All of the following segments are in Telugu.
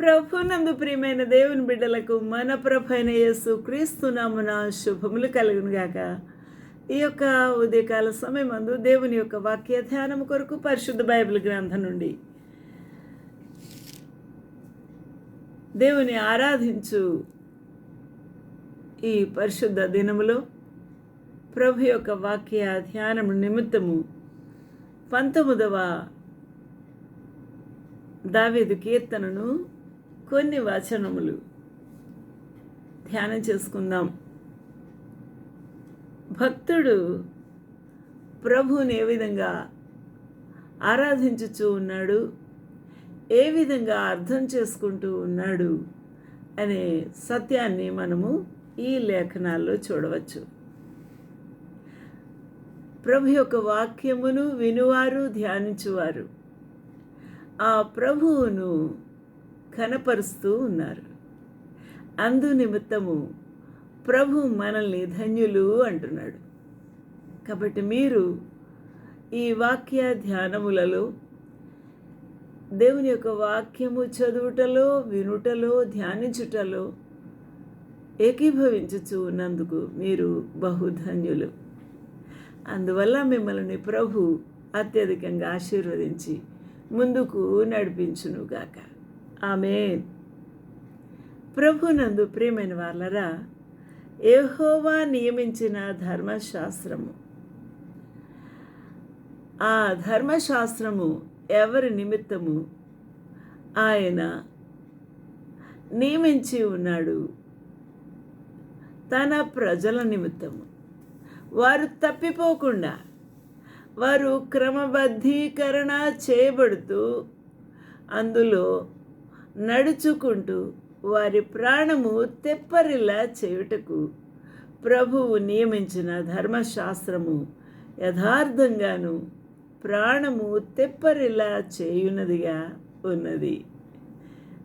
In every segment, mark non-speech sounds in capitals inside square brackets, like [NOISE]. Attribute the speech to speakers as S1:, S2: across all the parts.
S1: ప్రభునందు ప్రియమైన దేవుని బిడ్డలకు మన ప్రభు అయిన యేసు క్రీస్తునామున శుభములు కలుగును గాక. ఈ యొక్క ఉదయకాల సమయమందు దేవుని యొక్క వాక్య ధ్యానం కొరకు పరిశుద్ధ బైబిల్ గ్రంథం నుండి దేవుని ఆరాధించు ఈ పరిశుద్ధ దినములో ప్రభు యొక్క వాక్య ధ్యానం నిమిత్తము పంతొమ్మిదవ దావేదు కీర్తనను కొన్ని వచనములు ధ్యానం చేసుకుందాం. భక్తుడు ప్రభువుని ఏ విధంగా ఆరాధించుచూ ఉన్నాడు? ఏ విధంగా అర్థం చేసుకుంటూ ఉన్నాడు? అనే సత్యాన్ని మనము ఈ లేఖనాల్లో చూడవచ్చు. ప్రభు యొక్క వాక్యమును వినువారు ధ్యానించువారు. ఆ ప్రభువును కనపరుస్తూ ఉన్నారు. అందు నిమిత్తము ప్రభు మనల్ని ధన్యులు అంటున్నాడు. కాబట్టి మీరు ఈ వాక్య ధ్యానములలో దేవుని యొక్క వాక్యము చదువుటలో వినుటలో ధ్యానించుటలో ఏకీభవించుచు ఉన్నందుకు మీరు బహుధన్యులు అందువల్ల మిమ్మల్ని ప్రభు అత్యధికంగా ఆశీర్వదించి ముందుకు నడిపించునుగాక. ఆమె ప్రభునందు ప్రియమైన వాళ్ళరా ఏహోవా నియమించిన ధర్మశాస్త్రము. ఆ ధర్మశాస్త్రము ఎవరి నిమిత్తము? ఆయన నియమించి ఉన్నాడు. తన ప్రజల నిమిత్తము. వారు తప్పిపోకుండా వారు క్రమబద్ధీకరణ చేయబడుతూ అందులో నడుచుకుంటూ వారి ప్రాణము తెప్పరిలా చేయుటకు ప్రభువు నియమించిన ధర్మశాస్త్రము యథార్థంగాను ప్రాణము తెప్పరిలా చేయునదిగా ఉన్నది.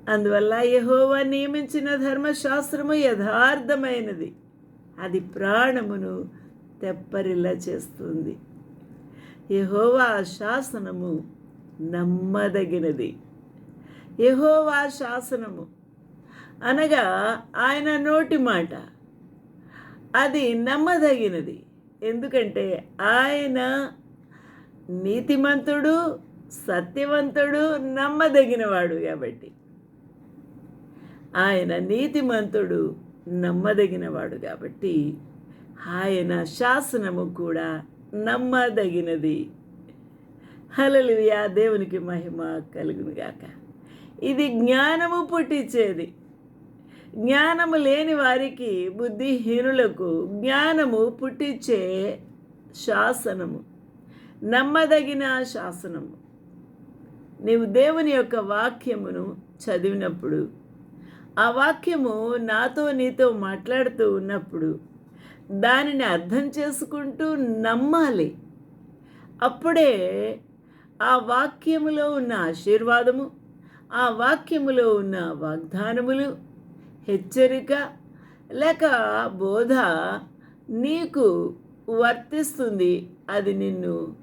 S1: అందువల్ల యహోవా నియమించిన ధర్మశాస్త్రము యథార్థమైనది. అది ప్రాణమును తెప్పరిలా చేస్తుంది. యహోవా శాసనము నమ్మదగినది. యహోవా శాసనము. అనగా ఆయన నోటి మాట. అది నమ్మదగినది. ఎందుకంటే ఆయన నీతిమంతుడు సత్యవంతుడు నమ్మదగినవాడు కాబట్టి. ఆయన నీతిమంతుడు నమ్మదగినవాడు కాబట్టి ఆయన శాసనము కూడా నమ్మదగినది. హలలుయా దేవునికి మహిమ కలుగునుగాక. ఇది జ్ఞానము పుట్టించేది. జ్ఞానము లేని వారికి బుద్ధిహీనులకు జ్ఞానము పుట్టించే శాసనము. నమ్మదగిన శాసనము. నీవు దేవుని యొక్క వాక్యమును చదివినప్పుడు ఆ వాక్యము నాతో నీతో మాట్లాడుతూ ఉన్నప్పుడు దానిని అర్థం చేసుకుంటూ నమ్మాలి. అప్పుడే ఆ వాక్యములో ఉన్న ఆశీర్వాదము ఆ వాక్యములో ఉన్న వాగ్దానములు హెచ్చరిక లేక బోధ నీకు వర్తిస్తుంది. అది నిన్ను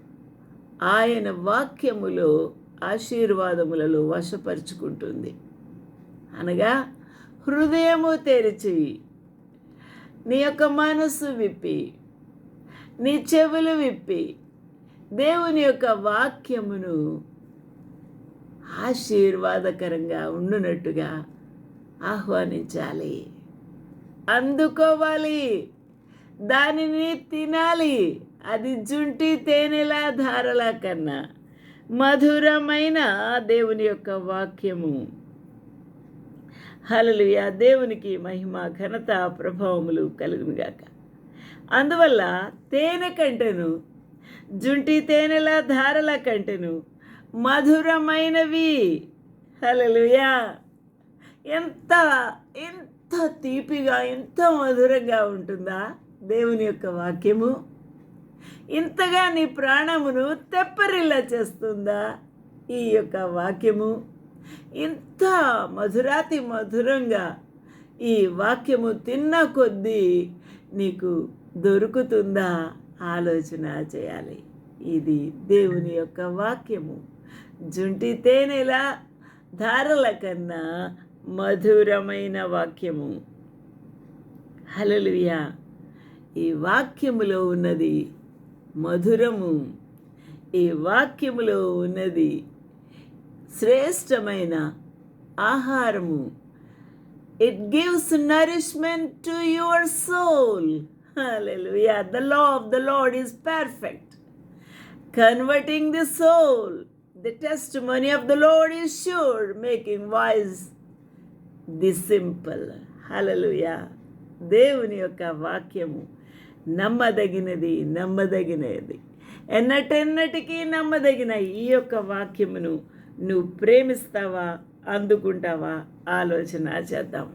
S1: ఆయన వాక్యములో ఆశీర్వాదములలో వశపరుచుకుంటుంది. అనగా హృదయము తెరిచి నీ యొక్క మనస్సు విప్పి నీ చెవులు విప్పి దేవుని యొక్క వాక్యమును ఆశీర్వాదకరంగా ఉండునట్టుగా ఆహ్వానించాలి. అందుకోవాలి. దానిని తినాలి. అది జుంటి తేనెలా ధారల కన్నా మధురమైన దేవుని యొక్క వాక్యము. హలలుయ దేవునికి మహిమ ఘనత ప్రభావములు కలుగునుగాక అందువల్ల తేనె కంటెను జుంటి తేనెల ధారల కంటెను మధురమైనవి. హలలుయా ఎంత ఎంత తీపిగా ఎంత మధురంగా ఉంటుందా దేవుని యొక్క వాక్యము? ఇంతగా నీ ప్రాణమును తెప్పరిల్లా చేస్తుందా ఈ యొక్క వాక్యము? ఇంత మధురాతి మధురంగా ఈ వాక్యము తిన్న కొద్దీ నీకు దొరుకుతుందా? ఆలోచన చేయాలి. ఇది దేవుని యొక్క వాక్యము. జుంటి తేనెలా ధారల కన్నా మధురమైన వాక్యము. హలలుయా ఈ వాక్యములో ఉన్నది మధురము. ఈ వాక్యములో ఉన్నది శ్రేష్టమైన ఆహారము. It gives nourishment to your soul hallelujah the law of the Lord is perfect converting the soul The testimony of the Lord is sure, making wise the simple hallelujah దేవుని యొక్క వాక్యము నమ్మదగినది నమ్మదగినది. ఎన్నటెన్నటికీ నమ్మదగిన ఈ యొక్క వాక్యమును నువ్వు ప్రేమిస్తావా అందుకుంటావా? ఆలోచన చేద్దాం.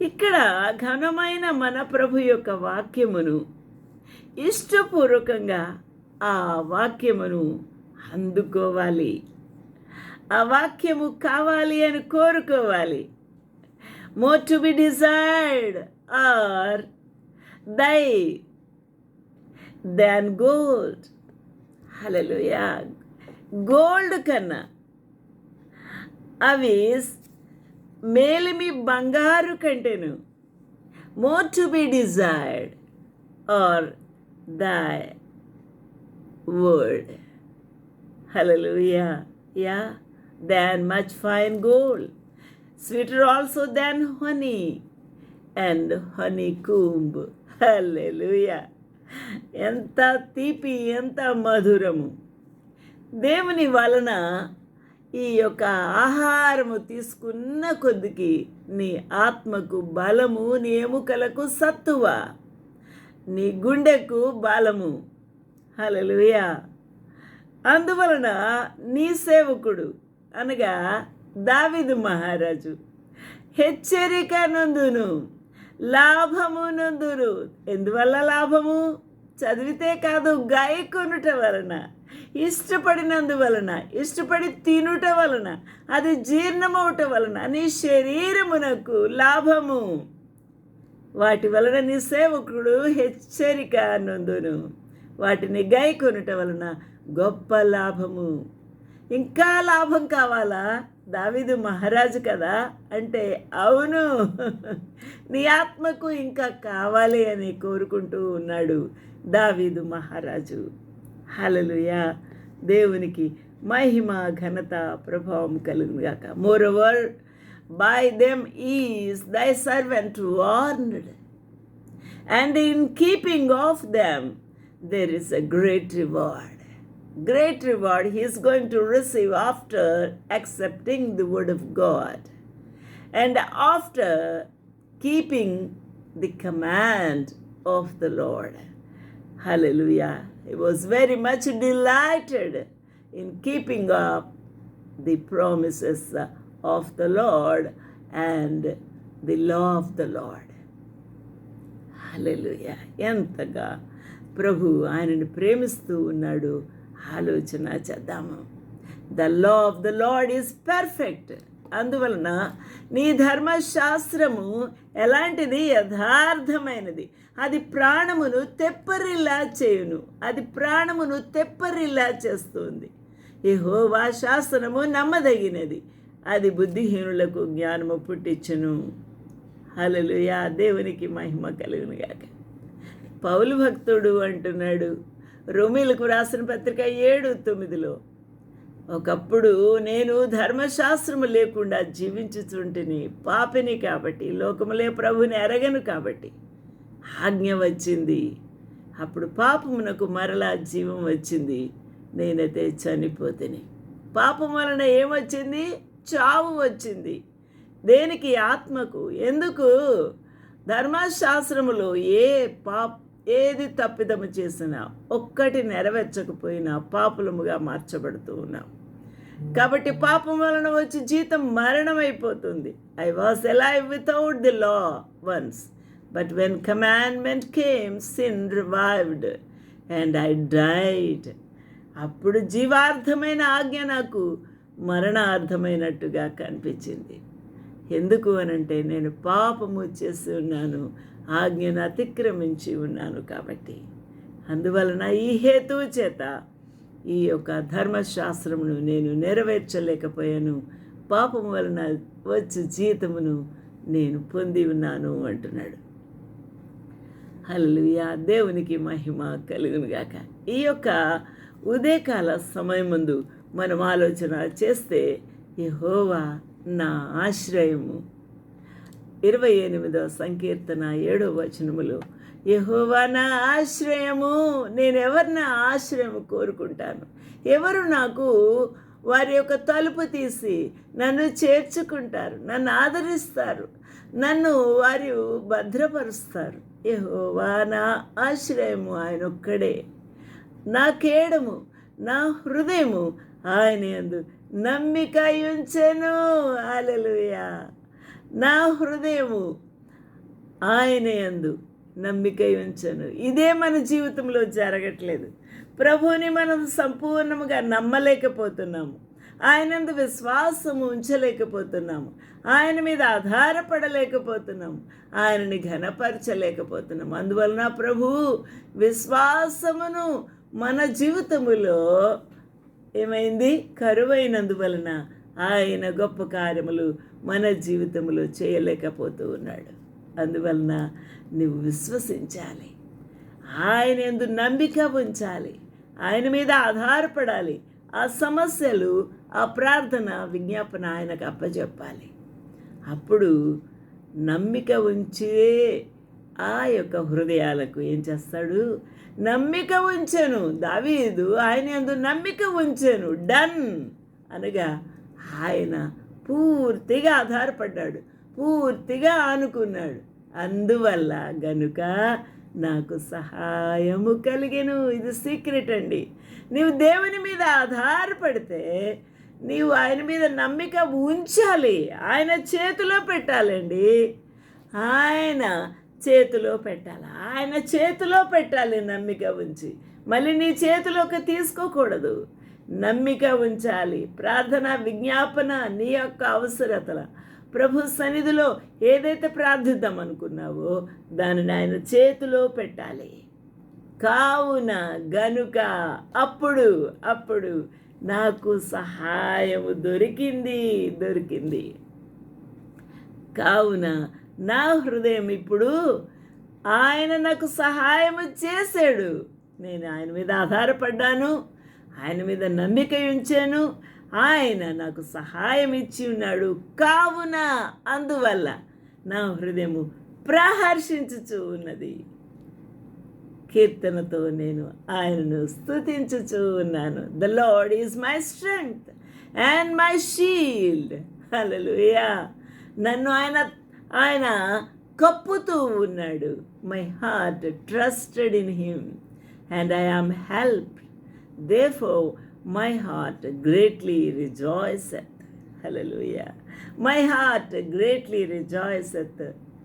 S1: ఇక్కడ ఘనమైన మన ప్రభు యొక్క వాక్యమును ఇష్టపూర్వకంగా ఆ వాక్యమును అందుకోవాలి. ఆ వాక్యము కావాలి అని కోరుకోవాలి. More to be desired are they than gold hallelujah gold కన్నా అవి మేలిమి బంగారు కంటేను. More to be desired are thy word Hallelujah. Yeah, than much fine gold. Sweeter also than honey and honeycomb. Hallelujah. ఎంత తీపి ఎంత మధురము దేవుని వలన ఈ యొక్క ఆహారము తీసుకున్న కొద్దికి నీ ఆత్మకు బలము నీ ఎముకలకు సత్తువ నీ గుండెకు బలము హలలుయా అందువలన నీ సేవకుడు అనగా దావిదు మహారాజు. హెచ్చరిక నందును లాభము నందును. ఎందువల్ల లాభము? చదివితే కాదు గాయకొనుట వలన ఇష్టపడినందువలన ఇష్టపడి తినుట వలన అది జీర్ణమవుట వలన నీ శరీరమునకు లాభము. వాటి వలన నీ సేవకుడు హెచ్చరిక నందును. వాటిని గాయకొనుట వలన గొప్ప లాభము. ఇంకా లాభం కావాలా? దావిదు మహారాజు కదా? అంటే అవును. [LAUGHS] నీ ఆత్మకు ఇంకా కావాలి అని కోరుకుంటూ ఉన్నాడు దావీదు మహారాజు. హలలుయా దేవునికి మహిమ ఘనత ప్రభావం కలుగుగాక moreover by them is thy servant warned and in keeping of them there is a great reward Great reward he is going to receive after accepting the word of God and after keeping the command of the Lord. Hallelujah. He was very much delighted in keeping up the promises of the Lord and the law of the Lord. హల్లెలూయా ఎంతగా ప్రభు ఆయనను ప్రేమిస్తూ ఉన్నాడు ఆలోచన చేద్దాము. The law of the Lord is perfect అందువలన నీ ధర్మశాస్త్రము ఎలాంటిది? యథార్థమైనది. అది ప్రాణమును తెప్పరిలా చేయును. అది ప్రాణమును తెప్పరిలా చేస్తుంది. యెహోవా శాసనము నమ్మదగినది. అది బుద్ధిహీనులకు జ్ఞానము పుట్టించును. హలలుయా దేవునికి మహిమ కలుగునుగాక. పౌలు భక్తుడు అంటున్నాడు రోమిలకు రాసిన పత్రిక ఏడు తొమ్మిదిలో ఒకప్పుడు నేను ధర్మశాస్త్రము లేకుండా జీవించుచుంటిని పాపిని కాబట్టి లోకములే ప్రభుని ఎరగను కాబట్టి ఆజ్ఞ వచ్చింది. అప్పుడు పాపమునకు మరలా జీవం వచ్చింది. నేనైతే చనిపోతేని. పాపం వలన ఏమొచ్చింది? చావు వచ్చింది. దేనికి? ఆత్మకు. ఎందుకు? ధర్మశాస్త్రములో ఏ పాప్ ఏది తప్పిదము చేసినా ఒక్కటి నెరవేర్చకపోయినా పాపులముగా మార్చబడుతూ ఉన్నాం. కాబట్టి పాపం వలన వచ్చి జీతం మరణం అయిపోతుంది I was alive without the law once but when commandment came sin revived and I died అప్పుడు జీవార్థమైన ఆజ్ఞ నాకు మరణార్థమైనట్టుగా కనిపించింది. ఎందుకు అనంటే నేను పాపము చేస్తున్నాను ఆజ్ఞను అతిక్రమించి ఉన్నాను కాబట్టి. అందువలన ఈ హేతువు చేత ఈ యొక్క ధర్మశాస్త్రమును నేను నెరవేర్చలేకపోయాను. పాపం వలన వచ్చి జీతమును నేను పొంది ఉన్నాను అంటున్నాడు. హల్లెలూయా! దేవునికి మహిమ కలుగునుగాక ఈ యొక్క ఉదయకాల సమయం ముందు మనం ఆలోచన చేస్తే యహోవా నా ఆశ్రయము. ఇరవై ఎనిమిదవ సంకీర్తన ఏడవ వచనములు. యహోవా నా ఆశ్రయము నేను ఎవరు ఆశ్రయము కోరుకుంటాను? ఎవరు నాకు వారి యొక్క తలుపు తీసి నన్ను చేర్చుకుంటారు నన్ను ఆదరిస్తారు నన్ను వారు భద్రపరుస్తారు? యహోవా నా ఆశ్రయము ఆయన ఒక్కడే. నా కేడము నా హృదయము ఆయన ఎందు నమ్మిక ఉంచెను. అలలుయా నా హృదయము ఆయన యందు నమ్మిక ఉంచను. ఇదే మన జీవితంలో జరగట్లేదు. ప్రభువుని మనం సంపూర్ణముగా నమ్మలేకపోతున్నాము. ఆయనందు విశ్వాసము ఉంచలేకపోతున్నాము. ఆయన మీద ఆధారపడలేకపోతున్నాము. ఆయనని ఘనపరచలేకపోతున్నాము. అందువలన ప్రభు విశ్వాసమును మన జీవితములో ఏమైంది? కరువైనందువలన ఆయన గొప్ప కార్యములు మన జీవితంలో చేయలేకపోతూ ఉన్నాడు. అందువలన నువ్వు విశ్వసించాలి. ఆయన ఎందు నమ్మిక ఉంచాలి. ఆయన మీద ఆధారపడాలి. ఆ సమస్యలు ఆ ప్రార్థన విజ్ఞాపన ఆయనకు అప్పచెప్పాలి అప్పుడు నమ్మిక ఉంచే ఆ యొక్క హృదయాలకు ఏం చేస్తాడు? నమ్మిక ఉంచాను. దావీదు ఆయన ఎందు నమ్మిక ఉంచాను. డన్ అనగా ఆయన పూర్తిగా ఆధారపడ్డాడు పూర్తిగా ఆనుకున్నాడు. అందువల్ల గనుక నాకు సహాయము కలిగెను. ఇది సీక్రెట్ అండి. నీవు దేవుని మీద ఆధారపడితే నీవు ఆయన మీద నమ్మిక ఉంచాలి. ఆయన చేతిలో పెట్టాలండి. ఆయన చేతిలో పెట్టాలి. ఆయన చేతిలో పెట్టాలి నమ్మిక ఉంచి. మళ్ళీ నీ చేతిలోకి తీసుకోకూడదు. నమ్మిక ఉంచాలి. ప్రార్థన విజ్ఞాపన నీ యొక్క అవసరతల. ప్రభు సన్నిధిలో ఏదైతే ప్రార్థిద్దాం అనుకున్నావో దానిని ఆయన చేతిలో పెట్టాలి. కావున గనుక అప్పుడు అప్పుడు నాకు సహాయము దొరికింది దొరికింది. కావున నా హృదయం ఇప్పుడు ఆయన నాకు సహాయము చేశాడు. నేను ఆయన మీద ఆధారపడ్డాను. ఆయన మీద నమ్మిక ఉంచాను. ఆయన నాకు సహాయం ఇచ్చి ఉన్నాడు. కావున అందువల్ల నా హృదయము ప్రహర్షించుచు ఉన్నది. కీర్తనతో నేను ఆయనను స్తుతించుచూ ఉన్నాను. The Lord is my strength and my shield hallelujah నన్ను ఆయన ఆయన కప్పుతూ ఉన్నాడు. My heart trusted in him and I am helped my my heart greatly Hallelujah. My my heart greatly rejoiceth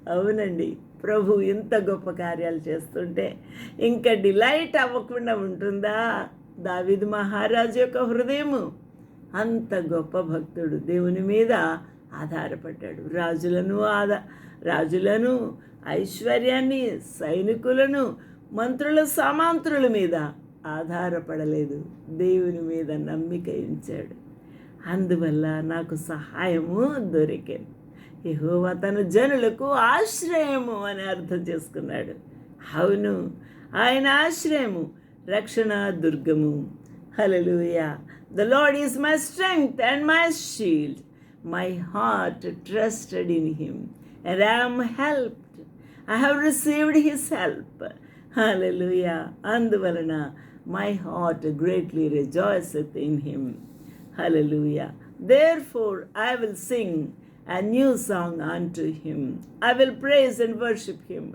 S1: అవునండి. ప్రభు ఇంత గొప్ప కార్యాలు చేస్తుంటే ఇంకా డిలైట్ అవ్వకుండా ఉంటుందా? దావిద్ మహారాజు యొక్క హృదయము అంత గొప్ప భక్తుడు. దేవుని మీద ఆధారపడ్డాడు. రాజులను ఆదా రాజులను ఐశ్వర్యాన్ని సైనికులను మంత్రుల సామాంత్రుల మీద ఆధారపడలేదు. దేవుని మీద నమ్మిక ఉంచాడు. అందువల్ల నాకు సహాయము దొరికాను యహోవా తన జనులకు ఆశ్రయము అని అర్థం చేసుకున్నాడు. అవును ఆయన ఆశ్రయము రక్షణ దుర్గము. Hallelujah the Lord is my strength and my shield my heart trusted in him and I'm helped I have received his help hallelujah అందువలన my heart greatly rejoiceth in him hallelujah therefore I will sing a new song unto him. I will praise and worship him.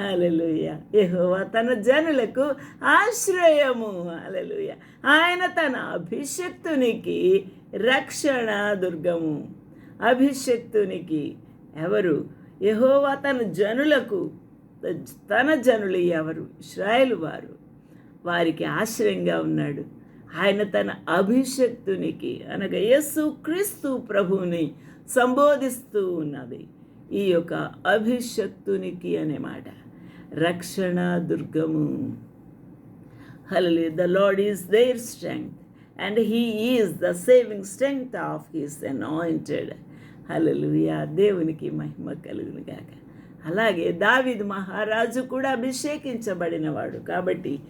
S1: Hallelujah యహోవా తన జనులకు ఆశ్రయము. హల్లెలూయా ఆయన తన అభిషక్తునికి రక్షణ దుర్గము. అభిషక్తునికి ఎవరు? యహోవా తన జనులకు తన జనులు ఎవరు? ఇస్రాయేల్ వారు. వారికి ఆశ్రయంగా ఉన్నాడు. ఆయన తన అభిషక్తునికి అనగా యేసు క్రీస్తు ప్రభువుని సంబోధిస్తూ ఉన్నది. ఈ యొక్క అభిషక్తునికి అనే మాట. రక్షణ దుర్గము. Hallelujah the Lord is their strength and he is the saving strength of his anointed hallelujah దేవునికి మహిమ కలుగును గాక. అలాగే దావిద్ మహారాజు కూడా అభిషేకించబడినవాడు కాబట్టి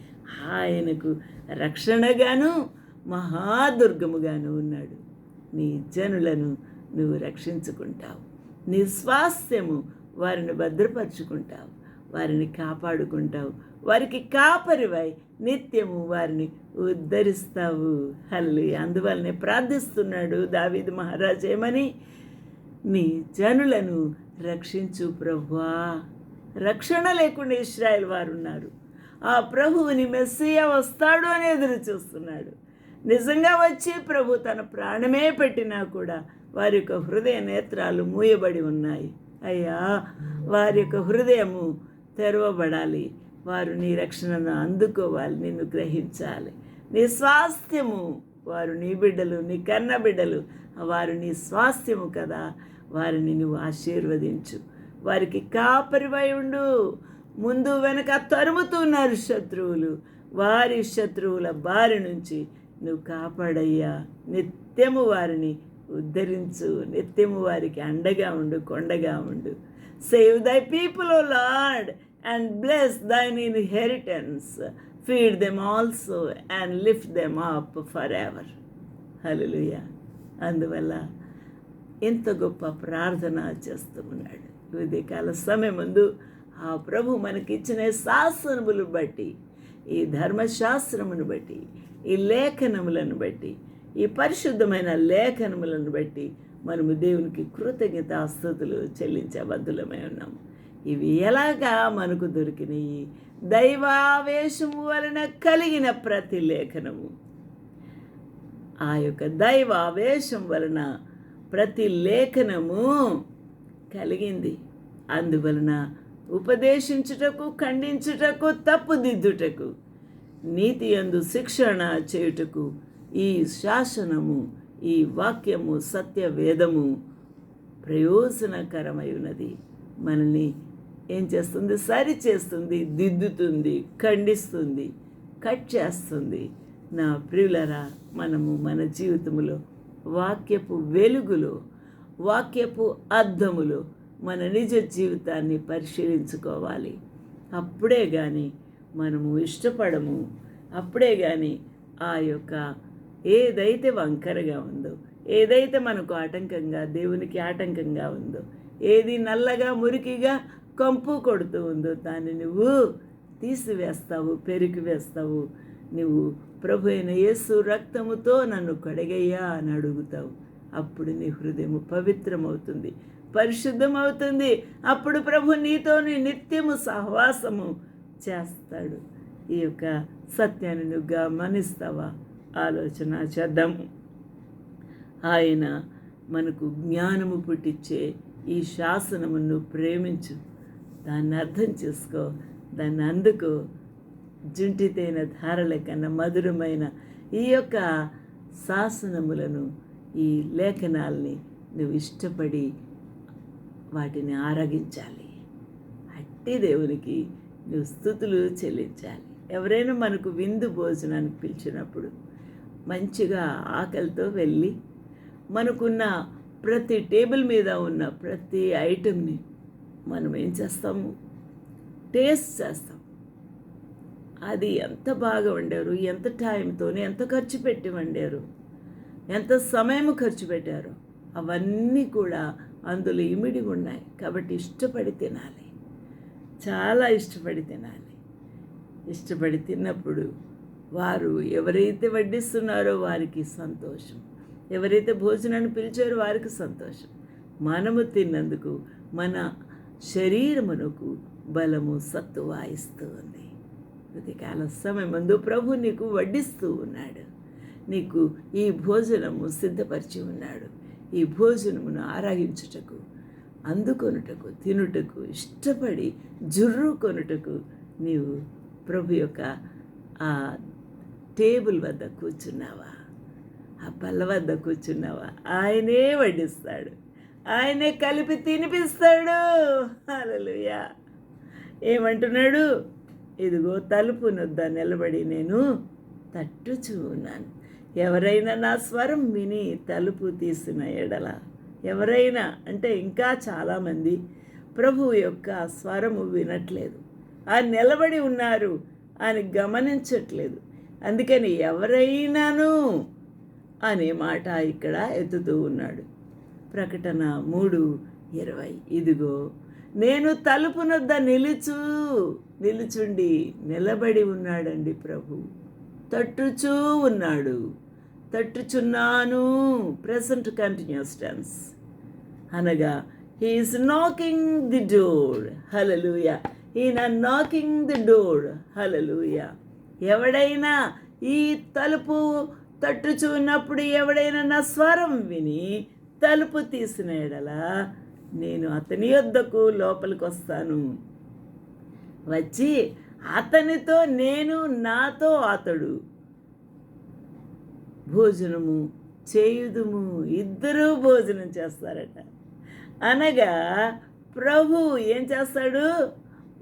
S1: ఆయనకు రక్షణగాను మహాదుర్గముగాను ఉన్నాడు. నీ జనులను నువ్వు రక్షించుకుంటావు. నీ స్వాస్థ్యము వారిని భద్రపరుచుకుంటావు. వారిని కాపాడుకుంటావు. వారికి కాపరివై నిత్యము వారిని ఉద్ధరిస్తావు. హల్లి అందువల్లనే ప్రార్థిస్తున్నాడు దావీదు మహారాజేమని నీ జనులను రక్షించు ప్రభువా. రక్షణ లేకుండా ఇస్రాయల్ వారు ఉన్నారు ఆ ప్రభువుని మెస్సియా వస్తాడు అని ఎదురు చూస్తున్నాడు. నిజంగా వచ్చి ప్రభు తన ప్రాణమే పెట్టినా కూడా వారి యొక్క హృదయ నేత్రాలు మూయబడి ఉన్నాయి. అయ్యా వారి యొక్క హృదయము తెరవబడాలి. వారు నీ రక్షణను అందుకోవాలి నిన్ను గ్రహించాలి. నీ స్వాస్థ్యము వారు నీ బిడ్డలు నీ కన్న బిడ్డలు వారు నీ స్వాస్థ్యము కదా. వారిని నువ్వు ఆశీర్వదించు. వారికి కాపరివై ఉండు. ముందు వెనక తరుముతున్నారు శత్రువులు. వారి శత్రువుల బారి నుంచి నువ్వు కాపాడయ్యా. నిత్యము వారిని ఉద్ధరించు. నిత్యము వారికి అండగా ఉండు కొండగా ఉండు. Save thy people O Lord and bless thine inheritance feed them also and lift them up for ever hallelujah అందువల్ల ఎంత గొప్ప ప్రార్థన చేస్తూ ఉన్నాడు. ఉదయకాల సమయం ముందు ఆ ప్రభు మనకిచ్చిన శాసనములు బట్టి ఈ ధర్మశాస్త్రమును బట్టి ఈ లేఖనములను బట్టి ఈ పరిశుద్ధమైన లేఖనములను బట్టి మనము దేవునికి కృతజ్ఞత అస్తుతులు చెల్లించే బద్దులమై ఉన్నాము. ఇవి ఎలాగా మనకు దొరికినాయి? దైవావేశము వలన కలిగిన ప్రతి లేఖనము. ఆ యొక్క దైవావేశం వలన ప్రతి లేఖనము కలిగింది. అందువలన ఉపదేశించుటకు ఖండించుటకు తప్పుదిద్దుటకు నీతి అందు శిక్షణ చేయుటకు ఈ శాసనము ఈ వాక్యము సత్య వేదము ప్రయోజనకరమై ఉన్నది మనల్ని ఏం చేస్తుంది? సరి చేస్తుంది దిద్దుతుంది ఖండిస్తుంది కట్ చేస్తుంది. నా ప్రియులరా మనము మన జీవితంలో వాక్యపు వెలుగులో వాక్యపు అర్థములో మన నిజ జీవితాన్ని పరిశీలించుకోవాలి. అప్పుడే కానీ మనము ఇష్టపడము. అప్పుడే కానీ ఆ యొక్క ఏదైతే వంకరగా ఉందో ఏదైతే మనకు ఆటంకంగా దేవునికి ఆటంకంగా ఉందో ఏది నల్లగా మురికిగా కంపు కొడుతూ ఉందో దాన్ని నువ్వు తీసివేస్తావు పెరిగి వేస్తావు నువ్వు ప్రభు అయిన యేసు రక్తముతో నన్ను కడిగయ్యా అని అడుగుతావు. అప్పుడు నీ హృదయం పవిత్రమవుతుంది. పరిశుద్ధమవుతుంది. అప్పుడు ప్రభు నీతోని నిత్యము సహవాసము చేస్తాడు. ఈ యొక్క సత్యాన్ని నువ్వు గమనిస్తావా? ఆలోచన చేద్దాము ఆయన మనకు జ్ఞానము పుట్టించే ఈ శాసనమును ప్రేమించు. దాన్ని అర్థం చేసుకో. దాన్ని అందుకు. జుంటితైన ధారల కన్నా మధురమైన ఈ యొక్క శాసనములను ఈ లేఖనాల్ని నువ్వు ఇష్టపడి వాటిని ఆరగించాలి అట్టి దేవునికి నువ్వు స్థుతులు చెల్లించాలి. ఎవరైనా మనకు విందు భోజనానికి పిలిచినప్పుడు మంచిగా ఆకలితో వెళ్ళి మనకున్న ప్రతి టేబుల్ మీద ఉన్న ప్రతి ఐటెంని మనం ఏం చేస్తాము? టేస్ట్ చేస్తాం. అది ఎంత బాగా వండారు? ఎంత టైంతో ఎంత ఖర్చు పెట్టి వండారు? ఎంత సమయం ఖర్చు పెట్టారు? అవన్నీ కూడా అందులో ఇమిడి ఉన్నాయి. కాబట్టి ఇష్టపడి తినాలి. చాలా ఇష్టపడి తినాలి. ఇష్టపడి తిన్నప్పుడు వారు ఎవరైతే వడ్డిస్తున్నారో వారికి సంతోషం. ఎవరైతే భోజనాన్ని పిలిచారో వారికి సంతోషం. మనము తిన్నందుకు మన శరీరమునకు బలము సత్తు వాయిస్తూ ఉంది. ప్రతికాల సమయమందు ప్రభు నీకు వడ్డిస్తూ ఉన్నాడు. నీకు ఈ భోజనము సిద్ధపరిచి ఉన్నాడు. ఈ భోజనమును ఆరాగించుటకు అందుకొనుటకు తినుటకు ఇష్టపడి జుర్రు కొనుటకు నీవు ప్రభు యొక్క ఆ టేబుల్ వద్ద కూర్చున్నావా? ఆ పళ్ళ వద్ద కూర్చున్నావా? ఆయనే వడ్డిస్తాడు. ఆయనే కలిపి తినిపిస్తాడు. అలలుయా ఏమంటున్నాడు? ఇదిగో తలుపు నొద్ద నిలబడి నేను తట్టుచూ ఉన్నాను. ఎవరైనా నా స్వరం విని తలుపు తీసిన ఎడల ఎవరైనా అంటే ఇంకా చాలామంది ప్రభువు యొక్క స్వరము వినట్లేదు. ఆ నిలబడి ఉన్నారు అని గమనించట్లేదు. అందుకని ఎవరైనాను అనే మాట ఇక్కడ ఎత్తుతూ ఉన్నాడు. ప్రకటన మూడు ఇరవై. ఇదిగో నేను తలుపునొద్ద నిలుచు నిలుచుండి నిలబడి ఉన్నాడండి ప్రభు. తట్టుచూ ఉన్నాడు. తట్టుచున్నాను. ప్రెసెంట్ కంటిన్యూస్ టెన్స్ అనగా he is knocking the door hallelujah ఈయన నాకింగ్ ది డోర్ హలలుయ ఎవడైనా ఈ తలుపు తట్టుచున్నప్పుడు ఎవడైనా నా స్వరం విని తలుపు తీసిన ఎడలా నేను అతని యొద్దకు లోపలికి వస్తాను వచ్చి అతనితో నేను నాతో అతడు. భోజనము చేయుదుము. ఇద్దరూ భోజనం చేస్తారట. అనగా ప్రభు ఏం చేస్తాడు?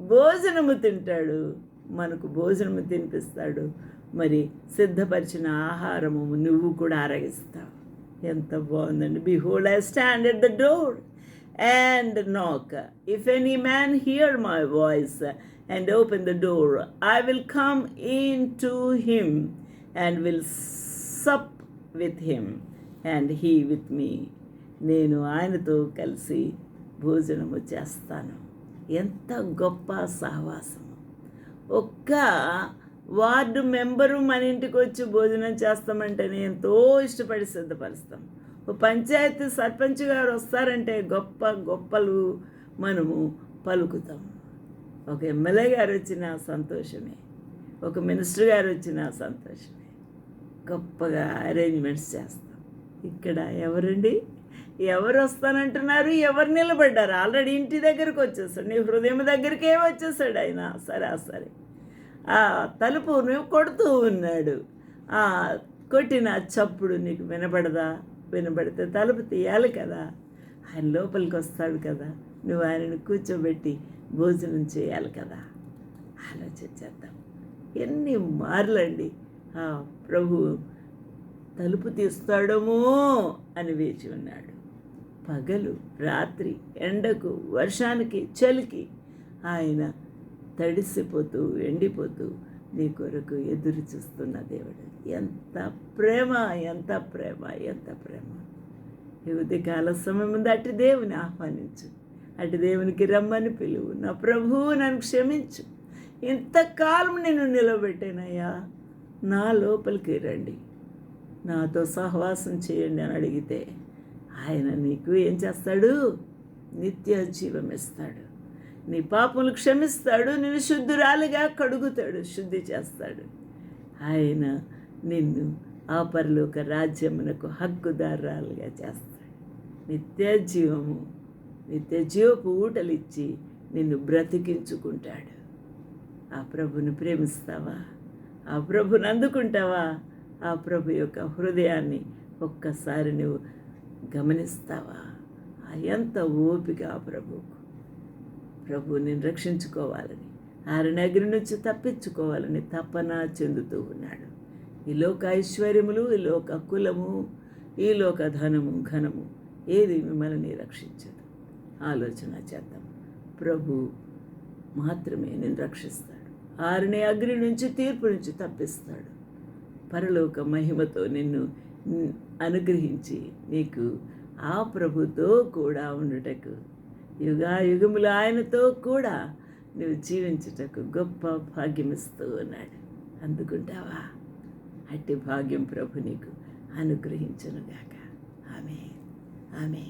S1: భోజనము తింటాడు. మనకు భోజనము తినిపిస్తాడు. మరి సిద్ధపరిచిన ఆహారము నువ్వు కూడా ఆరగిస్తావు. ఎంత బాగుందండి. Behold I stand at the door and knock if any man hear my voice and open the door I will come in to him and will sup with him and he with me నేను ఆయనతో కలిసి భోజనము చేస్తాను. ఎంత గొప్ప సహవాసము. ఒక్క వార్డు మెంబరు మన ఇంటికి వచ్చి భోజనం చేస్తామంటేనే ఎంతో ఇష్టపడి సిద్ధపరుస్తాం ఓ పంచాయతీ సర్పంచ్ గారు వస్తారంటే గొప్ప గొప్పలు మనము పలుకుతాం ఒక ఎమ్మెల్యే గారు వచ్చిన సంతోషమే ఒక మినిస్టర్ గారు వచ్చిన సంతోషమే. గొప్పగా అరేంజ్మెంట్స్ చేస్తాం. ఇక్కడ ఎవరండి? ఎవరు వస్తానంటున్నారు? ఎవరు నిలబడ్డారు? ఆల్రెడీ ఇంటి దగ్గరకు వచ్చేసాడు. నీ హృదయం దగ్గరికే వచ్చేసాడు ఆయన. సరే సరే. ఆ తలుపు నువ్వు కొడుతూ ఉన్నాడు. ఆ కొట్టిన చప్పుడు నీకు వినబడదా? వినబడితే తలుపు తీయాలి కదా. ఆయన లోపలికి వస్తాడు కదా. నువ్వు ఆయనను కూర్చోబెట్టి భోజనం చేయాలి కదా. ఆలోచించేద్దాం ఎన్ని మార్లండి. ఆ ప్రభు తలుపు తీస్తాడమో అని వేచి ఉన్నాడు. పగలు రాత్రి ఎండకు వర్షానికి చలికి ఆయన తడిసిపోతూ ఎండిపోతూ నీ కొరకు ఎదురు చూస్తున్న దేవుడు. ఎంత ప్రేమ ఎంత ప్రేమ ఎంత ప్రేమ. ఈ ఉదయకాల సమయం దాటి దేవుని ఆహ్వానించు. అటు దేవునికి రమ్మని పిలువు. నా ప్రభువు నన్ను క్షమించు. ఇంతకాలం నేను నిలబెట్టానయ్యా. నా లోపలికి రండి. నాతో సహవాసం చేయండి అని అడిగితే ఆయన నీకు ఏం చేస్తాడు? నిత్య జీవం ఇస్తాడు. నీ పాపములు క్షమిస్తాడు. నిన్ను శుద్ధురాలుగా కడుగుతాడు. శుద్ధి చేస్తాడు. ఆయన నిన్ను ఆ రాజ్యమునకు హక్కుదారాలుగా చేస్తాడు. నిత్య జీవము నిత్య జీవపు ఊటలిచ్చి నిన్ను బ్రతికించుకుంటాడు. ఆ ప్రభుని ప్రేమిస్తావా? ఆ ప్రభుని అందుకుంటావా? ఆ ప్రభు యొక్క హృదయాన్ని ఒక్కసారి నువ్వు గమనిస్తావా? ఎంత ఓపిక ఆ ప్రభువుకు? ప్రభు నేను రక్షించుకోవాలని ఆయన అగ్ని నుంచి తప్పించుకోవాలని తపన చెందుతూ ఉన్నాడు. ఈ లోక ఐశ్వర్యములు ఈ లోక కులము ఈ లోక ధనము ఘనము ఏది మిమ్మల్ని రక్షించదు. ఆలోచన చేద్దాం. ప్రభు మాత్రమే నేను రక్షిస్తాడు. ఆరునే అగ్ని నుంచి తీర్పు నుంచి తప్పిస్తాడు. పరలోక మహిమతో నిన్ను అనుగ్రహించి నీకు ఆ ప్రభుతో కూడా ఉండుటకు యుగా యుగములు ఆయనతో కూడా నువ్వు జీవించుటకు గొప్ప భాగ్యం ఇస్తూ ఉన్నాడు. అందుకుంటావా? అట్టి భాగ్యం ప్రభు నీకు అనుగ్రహించనుగాక. ఆమె ఆమె